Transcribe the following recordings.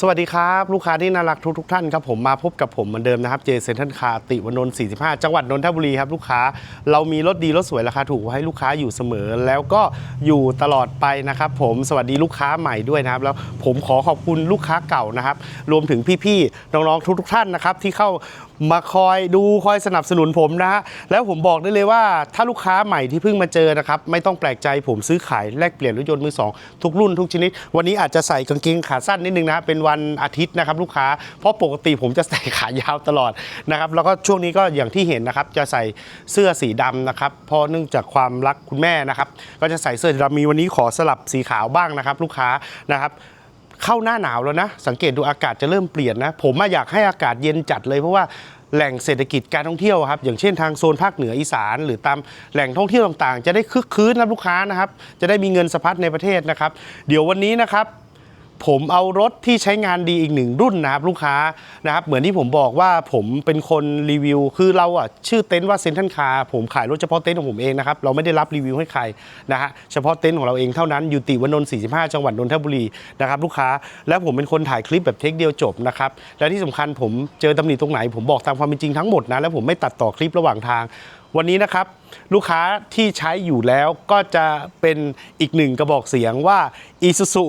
สวัสดีครับ ลูกค้าที่น่ารักทุกทุกท่านครับผมมาพบกับผมเหมือนเดิมนะครับเจเซนทันคาติวนนท์45 จังหวัดนนทบุรีครับลูกค้าเรามีรถดีรถสวยราคาถูกให้ลูกค้าอยู่เสมอ แล้วก็อยู่ตลอดไปนะครับผมสวัสดีลูกค้าใหม่ด้วยนะครับ แล้วผมขอขอบคุณลูกค้าเก่านะครับ รวมถึงพี่ๆน้องๆทุกทุกท่านนะครับที่เข้ามาคอยดูคอยสนับสนุนผมนะฮะแล้วผมบอกได้เลยว่าถ้าลูกค้าใหม่ที่เพิ่งมาเจอนะครับ ไม่ต้องแปลกใจผมซื้อขายแลกเปลี่ยนรถยนต์มือสองทุกรุ่นทุกชนิด วันนี้อาจจะใส่กางเกงขาสั้นนิดนึงนะเป็นวันอาทิตย์นะครับลูกค้าเพราะปกติผมจะใส่ขายาวตลอดนะครับแล้วก็ช่วงนี้ก็อย่างที่เห็นนะครับจะใส่เสื้อสีดำนะครับเพราะเนื่องจากความรักคุณแม่นะครับก็จะใส่เสื้อสีดำมีวันนี้ขอสลับสีขาวบ้างนะครับ ลูกค้านะครับ เข้าหน้าหนาวแล้วนะ สังเกตดูอากาศจะเริ่มเปลี่ยนนะ ผมมาอยากให้อากาศเย็นจัดเลยเพราะว่าแหล่งเศรษฐกิจการท่องเที่ยวครับ อย่างเช่นทางโซนภาคเหนืออีสาน หรือตามแหล่งท่องเที่ยวต่างๆ จะได้คึกคืนนะลูกค้านะครับ จะได้มีเงินสะพัดในประเทศนะครับ เดี๋ยววันนี้นะครับ ผมเอารถที่ใช้งานดีอีกหนึ่งรุ่นนะครับลูกค้านะครับเหมือนที่ผมบอกว่าผมเป็นคนรีวิว คือเราอะชื่อเต็นท์ว่าเซนทันคาผมขายรถเฉพาะเต็นท์ของผมเองนะครับเราไม่ได้รับรีวิวให้ใครนะฮะเฉพาะเต็นท์ของเราเองเท่านั้นอยู่ติวนนท์45 จังหวัดนนทบุรีนะครับลูกค้าแล้วผมเป็นคนถ่ายคลิปแบบเทคเดียวจบนะครับและที่สำคัญผมเจอตำหนิตรงไหน ผมบอกตามความเป็นจริงทั้งหมดนะแล้วผมไม่ตัดต่อคลิประหว่างทางวันนี้นะครับลูกค้าที่ใช้อยู่แล้วก็จะเป็นอีกหนึ่งกระบอกเสียงว่า Isuzu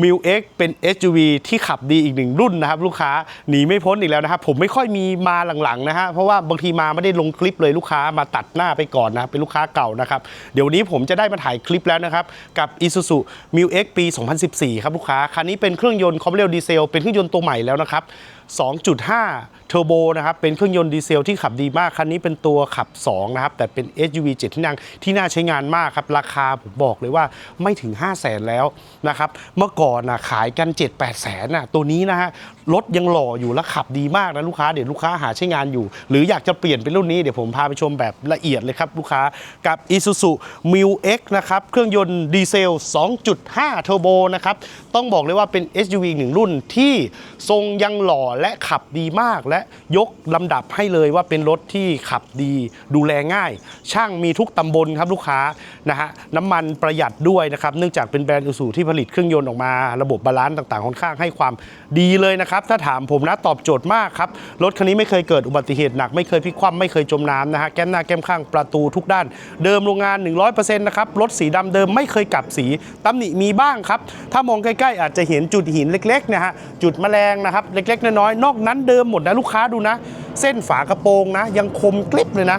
m i l X เป็น SUV ที่ขับดีอีกหนึ่งรุ่นนะครับ ลูกค้าหนีไม่พ้นอีกแล้วนะครับ ผมไม่ค่อยมีมาหลังๆนะฮะเพราะว่าบางทีมาไม่ได้ลงคลิปเลยลูกค้ามาตัดหน้าไปก่อนนะเป็นลูกค้าเก่านะครับ เดี๋ยวนี้ผมจะได้มาถ่ายคลิปแล้วนะครับ กับ Isuzu m i l X ปี 2014 ครับลูกค้าคันนี้เป็นเครื่องยนต์คอมเบลดีเซลเป็นเครื่องยนต์ตัวใหม่แล้วนะครับ2.5 เทอร์โบนะครับเป็นเครื่องยนต์ดีเซลที่ขับดีมาก คันนี้เป็นตัวขับ2นะครับแต่เป็น SUV 7 ที่นั่งที่น่าใช้งานมากครับ ราคาผมบอกเลยว่าไม่ถึง 5 0 0แสนแล้วนะครับเมื่อก่อนนะขายกัน 7 8 แสนนะตัวนี้นะฮะรถยังหล่ออยู่และขับดีมากนะลูกค้าเดี๋ยวลูกค้าหาใช้งานอยู่ หรืออยากจะเปลี่ยนเป็นรุ่นนี้เดี๋ยวผมพาไปชมแบบละเอียดเลยครับลูกค้ากับ Isuzu m i l X นะครับเครื่องยนต์ดีเซล 2.5 เทอร์โบนะครับต้องบอกเลยว่าเป็น SUV หนึ่งรุ่นที่ทรงยังหล่อและขับดีมาก และยกลำดับให้เลยว่าเป็นรถที่ขับดีดูแลง่าย ช่างมีทุกตำบลครับลูกค้านะฮะน้ำมันประหยัดด้วยนะครับเนื่องจากเป็นแบรนด์อูซูที่ผลิตเครื่องยนต์ออกมา ระบบบาลานซ์ต่างๆค่อนข้างให้ความดีเลยนะครับครับ ถ้าถามผมนะตอบโจทย์มากครับ รถคันนี้ไม่เคยเกิดอุบัติเหตุหนัก ไม่เคยพลิกคว่ำไม่เคยจมน้ำนะฮะแก้มหน้าแก้มข้างประตูทุกด้าน เดิมโรงงาน 100%นะครับรถสีดำเดิมไม่เคยกลับสีตำหนิมีบ้างครับ ถ้ามองใกล้ๆ อาจจะเห็นจุดหินเล็กๆนะฮะจุดแมลงนะครับเล็กๆน้อยๆนอกนั้นเดิมหมดนะลูกค้าดูนะ เส้นฝากระโปรงนะ ยังคมกริบเลยนะ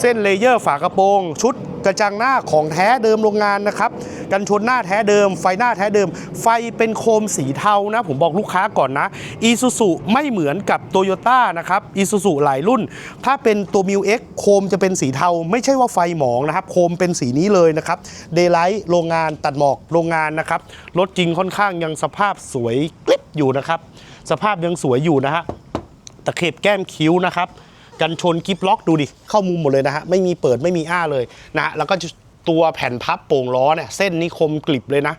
เส้นเลเยอร์ฝากระโปรง ชุดกระจังหน้าของแท้เดิมโรงงานนะครับ กันชนหน้าแท้เดิม ไฟหน้าแท้เดิม ไฟเป็นโคมสีเทานะ ผมบอกลูกค้าก่อนนะอีซูซูไม่เหมือนกับโตโยต้านะครับอีซูซูหลายรุ่น ถ้าเป็นตัวมิวเอ็กโคมจะเป็นสีเทา ไม่ใช่ว่าไฟหมองนะครับ โคมเป็นสีนี้เลยนะครับเดย์ไลท์โรงงานตัดหมอกโรงงานนะครับรถจริงค่อนข้างยังสภาพสวยกลิบอยู่นะครับ สภาพยังสวยอยู่นะฮะตะเข็บแก้มคิ้วนะครับ กันชนกิฟล็อกดูดิ เข้ามุมหมดเลยนะฮะ ไม่มีเปิดไม่มีอ้าเลยนะฮะแล้วก็ตัวแผ่นพับโป่งล้อเนี่ยเส้นนี้คมกริบเลยนะ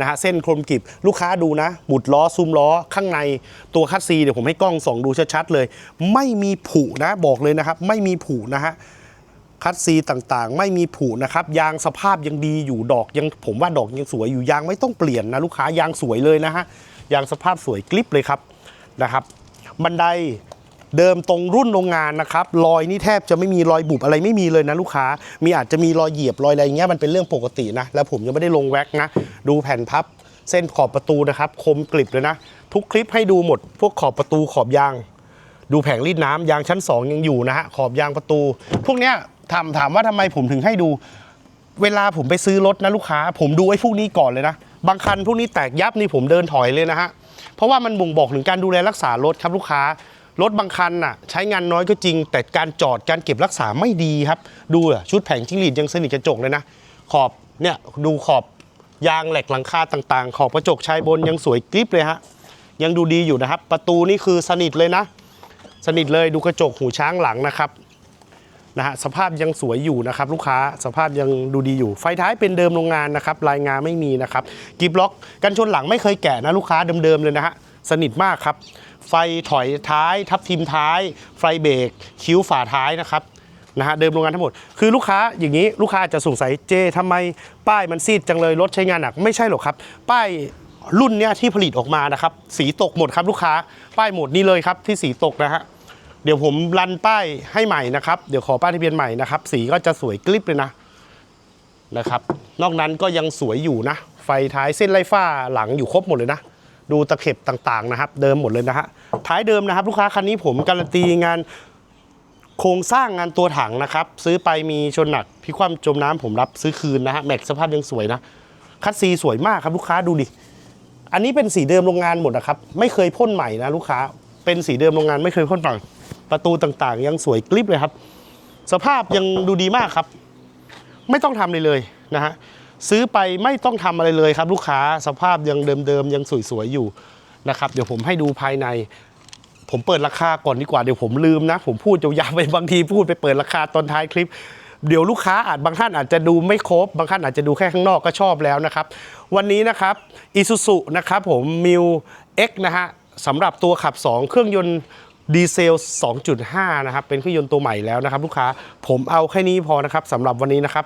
นะฮะเส้นคมกริบลูกค้าดูนะหมุดล้อซูมล้อข้างในตัวคัสซีเดี๋ยวผมให้กล้องส่องดูชัดๆเลย ไม่มีผุนะบอกเลยนะครับ ไม่มีผุนะฮะคัดซีต่างๆ ไม่มีผุนะครับ ยางสภาพยังดีอยู่ดอกยังผมว่าดอกยังสวยอยู่ยางไม่ต้องเปลี่ยนนะลูกค้ายางสวยเลยนะฮะยางสภาพสวยกลิบเลยครับนะครับ บันได เดิมตรงรุ่นโรงงานนะครับรอยนี่แทบจะไม่มีรอยบุบอะไรไม่มีเลยนะลูกค้า มีอาจจะมีรอยเหยียบรอยอะไรอย่างเงี้ยมันเป็นเรื่องปกตินะ แล้วผมยังไม่ได้ลงแว็กนะ ดูแผ่นพับเส้นขอบประตูนะครับคมกริบเลยนะ ทุกคลิปให้ดูหมด พวกขอบประตูขอบยาง ดูแผงรีดน้ำยางชั้น 2 ยังอยู่นะฮะขอบยางประตู พวกเนี้ยถามถามว่าทำไมผมถึงให้ดู เวลาผมไปซื้อรถนะลูกค้า ผมดูไอ้พวกนี้ก่อนเลยนะบางคันพวกนี้แตกยับนี่ผมเดินถอยเลยนะฮะเพราะว่ามันบ่งบอกถึงการดูแลรักษารถครับลูกค้า รถบางคันน่ะใช้งานน้อยก็จริง แต่การจอดการเก็บรักษาไม่ดีครับ ดูอะชุดแผงจิ้งหรีดยังสนิทกระจกเลยนะ ขอบเนี่ยดูขอบยางเหล็กหลังคาต่างๆ ขอบกระจกชายบนยังสวยกริบเลยฮะยังดูดีอยู่นะครับ ประตูนี่คือสนิทเลยนะ สนิทเลยดูกระจกหูช้างหลังนะครับนะฮะสภาพยังสวยอยู่นะครับ ลูกค้าสภาพยังดูดีอยู่ ไฟท้ายเป็นเดิมโรงงานนะครับลายงานไม่มีนะครับกิบล็อกกันชนหลังไม่เคยแกะนะลูกค้าเดิมๆเลยนะฮะ สนิทมากครับ ไฟถอยท้าย ทับทิมท้าย ไฟเบรกคิ้วฝาท้ายนะครับนะฮะเดิมโรงงานทั้งหมด คือลูกค้าอย่างนี้ลูกค้าจจะสงสัยเจทำไมป้ายมันซีดจังเลยรถใช้งานหนักไม่ใช่หรอกครับ ป้ายรุ่นเนี้ยที่ผลิตออกมานะครับ สีตกหมดครับลูกค้าป้ายหมดนี่เลยครับที่สีตกนะฮะเดี๋ยวผมรันป้ายให้ใหม่นะครับเดี๋ยวขอป้ายทะเบียนใหม่นะครับ สีก็จะสวยกลิบเลยนะนะครับ นอกนั้นก็ยังสวยอยู่นะ ไฟท้ายเส้นไล่ฟ้าหลังอยู่ครบหมดเลยนะ ดูตะเข็บต่างๆนะครับ เดิมหมดเลยนะฮะท้ายเดิมนะครับ ลูกค้าคันนี้ผมการันตีงานโครงสร้างงานตัวถังนะครับ ซื้อไปมีชนหนักพิคว่ำจมน้ำผมรับซื้อคืนนะฮะแม็กสภาพยังสวยนะคัดซีสวยมากครับลูกค้าดูดิอันนี้เป็นสีเดิมโรงงานหมดนะครับ ไม่เคยพ่นใหม่นะลูกค้าเป็นสีเดิมโรงงานไม่เคยพ่นใหม่ประตูต่างๆ ยังสวยกริบเลยครับ สภาพยังดูดีมากครับ ไม่ต้องทำเลยเลยนะฮะ ซื้อไปไม่ต้องทำอะไรเลยครับ ลูกค้าสภาพยังเดิมๆยังสวยๆอยู่นะครับเดี๋ยวผมให้ดูภายใน ผมเปิดราคาก่อนดีกว่าเดี๋ยวผมลืมนะ ผมพูดยาวๆไปบางทีพูดไปเปิดราคาตอนท้ายคลิปเดี๋ยวลูกค้าอาจบางท่านอาจจะดูไม่ครบ บางท่านอาจจะดูแค่ข้างนอกก็ชอบแล้วนะครับ วันนี้นะครับ Isuzu นะครับผม m i ว X นะฮะสำหรับตัวขับ 2 เครื่องยนต์ดีเซล 2.5 นะครับ เป็นเครื่องยนต์ตัวใหม่แล้วนะครับ ลูกค้าผมเอาแค่นี้พอนะครับสำหรับวันนี้นะครับ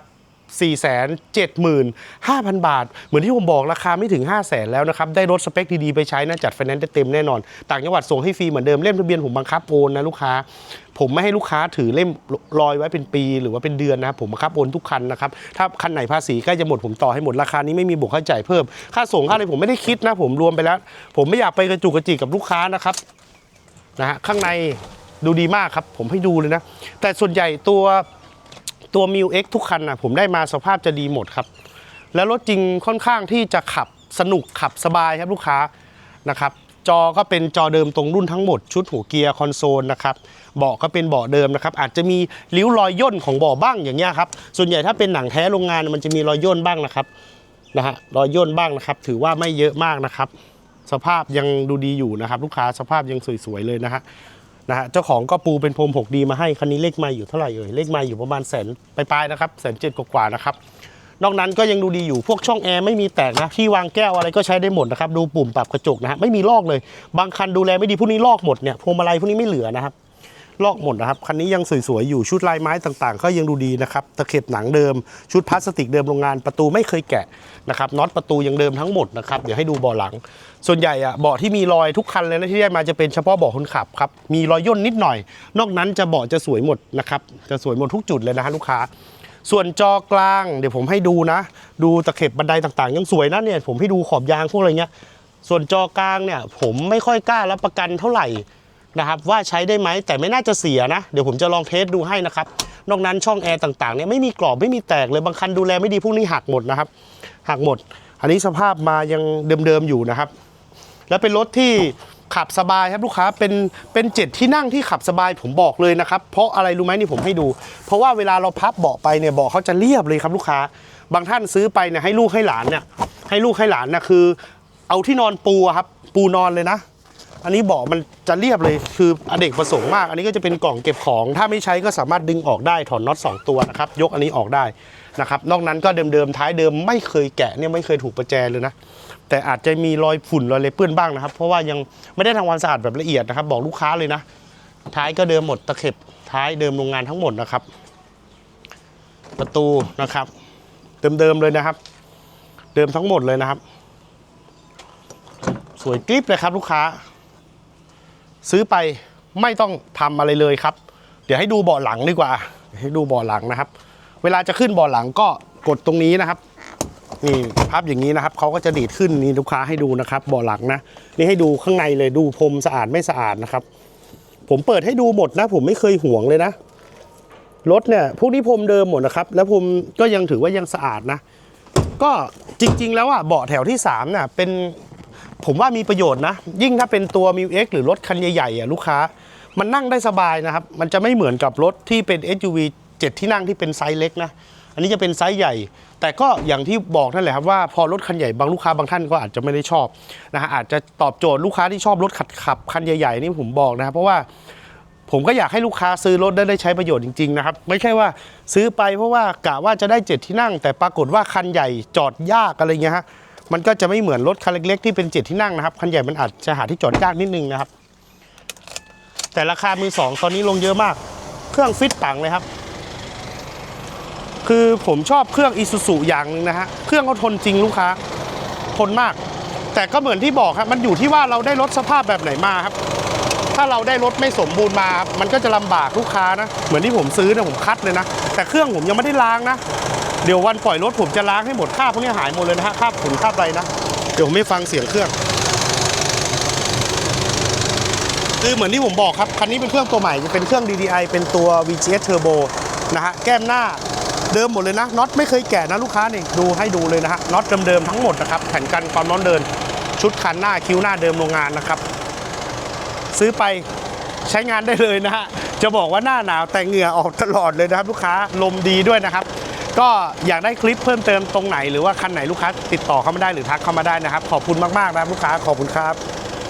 475,000 บาท เหมือนที่ผมบอกราคาไม่ถึง 5 0 0 0 0 0แล้วนะครับ ได้รถสเปคดี ๆ ไปใช้นะจัดไฟแนนซ์ได้เต็มแน่นอน ต่างจังหวัดส่งให้ฟรีเหมือนเดิมเล่มทะเบียนผมบังคับโอนนะลูกค้า ผมไม่ให้ลูกค้าถือเล่มลอยไว้เป็นปี หรือว่าเป็นเดือนนะครับผมบังคับโอนทุกคันนะครับถ้าคันไหนภาษีใกล้จะหมดผมต่อให้หมดราคานี้ไม่มีบวกค่าใช้จ่ายเพิ่มค่าส่งค่าอะไรผมไม่ได้คิดนะผมรวมไปแล้ว ผมไม่อยากไปกระจุกกระจิกกับลูกค้านะครับนะฮะข้างในดูดีมากครับ ผมให้ดูเลยนะ แต่ส่วนใหญ่ตัว ตัวมิวเอ็กทุกคันนะผมได้มาสภาพจะดีหมดครับ แล้วรถจริงค่อนข้างที่จะขับสนุกขับสบายครับลูกค้านะครับจอก็เป็นจอเดิมตรงรุ่นทั้งหมด ชุดหัวเกียร์คอนโซลนะครับเบาะก็เป็นเบาะเดิมนะครับอาจจะมีริ้วรอยย่นของเบาะบ้างอย่างเงี้ยครับส่วนใหญ่ถ้าเป็นหนังแท้โรงงานมันจะมีรอยย่นบ้างนะครับนะฮะรอยย่นบ้างนะครับ ถือว่าไม่เยอะมากนะครับ สภาพยังดูดีอยู่นะครับ ลูกค้าสภาพยังสวยๆเลยนะฮะ นะฮะเจ้าของก็ปูเป็นพรม 6D มาให้คันนี้เลขไมาอยู่เท่าไหร่เอ่ยเลขไมาอยู่ประมาณแสนปลายๆนะครับแสนเจ็ดกว่าๆนะครับนอกนั้นก็ยังดูดีอยู่พวกช่องแอร์ไม่มีแตกนะที่วางแก้วอะไรก็ใช้ได้หมดนะครับดูปุ่มปรับกระจกนะฮะไม่มีลอกเลย บางคันดูแลไม่ดีพวกนี้ลอกหมดเนี่ยพวงมาลัยพวกนี้ไม่เหลือนะครับ ลอกหมดนะครับ คันนี้ยังสวยๆ อยู่ชุดลายไม้ต่างๆ ก็ยังดูดีนะครับตะเข็บหนังเดิม ชุดพลาสติกเดิมโรงงานประตูไม่เคยแกะนะครับน็อตประตูยังเดิมทั้งหมดนะครับเดี๋ยวให้ดูเบาะหลัง ส่วนใหญ่อะเบาะที่มีรอยทุกคันเลยนะที่ได้มาจะเป็นเฉพาะเบาะคนขับครับมีรอยย่นนิดหน่อย นอกนั้นจะเบาะจะสวยหมดนะครับจะสวยหมดทุกจุดเลยนะฮะลูกค้าส่วนจอกลางเดี๋ยวผมให้ดูนะ ดูตะเข็บบันไดต่างๆ ยังสวยนะเนี่ยผมให้ดูขอบยางพวกอะไรเงี้ยส่วนจอกลางเนี่ยผมไม่ค่อยกล้ารับประกันเท่าไหร่ นะครับว่าใช้ได้ไหมแต่ไม่น่าจะเสียนะ เดี๋ยวผมจะลองเทสดูให้นะครับ นอกนั้นช่องแอร์ต่างๆเนี่ยไม่มีกรอบไม่มีแตกเลยบางคันดูแลไม่ดีพวกนี้หักหมดนะครับหักหมด อันนี้สภาพมายังเดิมๆอยู่นะครับ แล้วเป็นรถที่ขับสบายครับลูกค้าเป็นเป็นเจ็ดที่นั่งที่ขับสบายผมบอกเลยนะครับ เพราะอะไรรู้ไหมนี่ผมให้ดู เพราะว่าเวลาเราพับเบาะไปเนี่ยเบาะเขาจะเรียบเลยครับลูกค้า บางท่านซื้อไปเนี่ยให้ลูกให้หลานเนี่ยให้ลูกให้หลานนะคือ เอาที่นอนปูครับปูนอนเลยนะ อันนี้เบาะมันจะเรียบเลยคืออเนกประสงค์มาก อันนี้ก็จะเป็นกล่องเก็บของ ถ้าไม่ใช้ก็สามารถดึงออกได้ถอนน็อตสองตัวนะครับยกอันนี้ออกได้นะครับนอกนั้นก็เดิมๆท้ายเดิมไม่เคยแกะเนี่ยไม่เคยถูกประแจเลยนะแต่อาจจะมีรอยฝุ่นรอยอะไรเปื้อนบ้างนะครับ เพราะว่ายังไม่ได้ทำความสะอาดแบบละเอียดนะครับ บอกลูกค้าเลยนะ ท้ายก็เดิมหมดตะเข็บท้ายเดิมโรงงานทั้งหมดนะครับ ประตูนะครับ เดิมๆเลยนะครับ เดิมทั้งหมดเลยนะครับ สวยกริบเลยครับลูกค้า ซื้อไปไม่ต้องทำอะไรเลยครับ เดี๋ยวให้ดูเบาะหลังดีกว่า ให้ดูเบาะหลังนะครับ เวลาจะขึ้นเบาะหลังก็กดตรงนี้นะครับ นี่พับอย่างนี้นะครับเขาก็จะดีดขึ้นนี่ลูกค้าให้ดูนะครับเบาะหลังนะนี่ให้ดูข้างในเลยดูพรมสะอาดไม่สะอาดนะครับ ผมเปิดให้ดูหมดนะ ผมไม่เคยห่วงเลยนะรถเนี่ยพวกนี้พรมเดิมหมดนะครับ แล้วพรมก็ยังถือว่ายังสะอาดนะ ก็จริง ๆ แล้วอะเบาะแถวที่3น่ะเป็น ผมว่ามีประโยชน์นะ ยิ่งถ้าเป็นตัว m ิวเหรือรถคันใหญ่ๆอะลูกค้า มันนั่งได้สบายนะครับ มันจะไม่เหมือนกับรถที่เป็น SUV 7 ที่นั่งที่เป็นไซส์เล็กนะ อันนี้จะเป็นไซส์ใหญ่ แต่ก็อย่างที่บอกนั่นแหละครับว่าพอรถคันใหญ่บางลูกค้าบางท่านก็อาจจะไม่ได้ชอบนะฮะอาจจะตอบโจทย์ลูกค้าที่ชอบรถขับขับคันใหญ่ๆนี่ผมบอกนะครับเพราะว่าผมก็อยากให้ลูกค้าซื้อรถได้ได้ใช้ประโยชน์จริงๆนะครับ ไม่ใช่ว่าซื้อไปเพราะว่ากะว่าจะได้เจ็ดที่นั่ง แต่ปรากฏว่าคันใหญ่จอดยากอะไรเงี้ยฮะ มันก็จะไม่เหมือนรถคันเล็กๆที่เป็นเจ็ดที่นั่งนะครับคันใหญ่มันอาจจะหาที่จอดยากนิดนึงนะครับ แต่ราคามือสองตอนนี้ลงเยอะมาก เครื่องฟิตปังเลยครับ คือผมชอบเครื่องอีซูซูอย่างหนึงนะฮะเครื่องเขาทนจริงลูกค้าทนมาก แต่ก็เหมือนที่บอกครับ มันอยู่ที่ว่าเราได้รถสภาพแบบไหนมาครับ ถ้าเราได้รถไม่สมบูรณ์มา มันก็จะลำบากลูกค้านะ เหมือนที่ผมซื้อเนี่ยผมคัดเลยนะ แต่เครื่องผมยังไม่ได้ล้างนะ เดี๋ยววันปล่อยรถผมจะล้างให้หมดค่าบพวกนี้หายหมดเลยนะฮะค่าบขุนค่าบอะไรนะ เดี๋ยวผมไม่ฟังเสียงเครื่อง คือเหมือนที่ผมบอกครับ คันนี้เป็นเครื่องตัวใหม่จะเป็นเครื่อง DDI เป็นตัว VGS Turbo นะฮะ แก้มหน้าเดิมหมดเลยนะน็อตไม่เคยแกะนะลูกค้านี่ดูให้ดูเลยนะฮะน็อตเดิมๆทั้งหมดนะครับแผ่นกันความร้อนเดิน ชุดคันหน้าคิ้วหน้าเดิมโรงงานนะครับ ซื้อไปใช้งานได้เลยนะฮะจะบอกว่าหน้าหนาวแต่เหงื่อออกตลอดเลยนะครับ ลูกค้าลมดีด้วยนะครับ ก็อยากได้คลิปเพิ่มเติมตรงไหนหรือว่าคันไหนลูกค้าติดต่อเข้ามาได้หรือทักเข้ามาได้นะครับ ขอบคุณมากๆนะครับลูกค้าขอบคุณครับ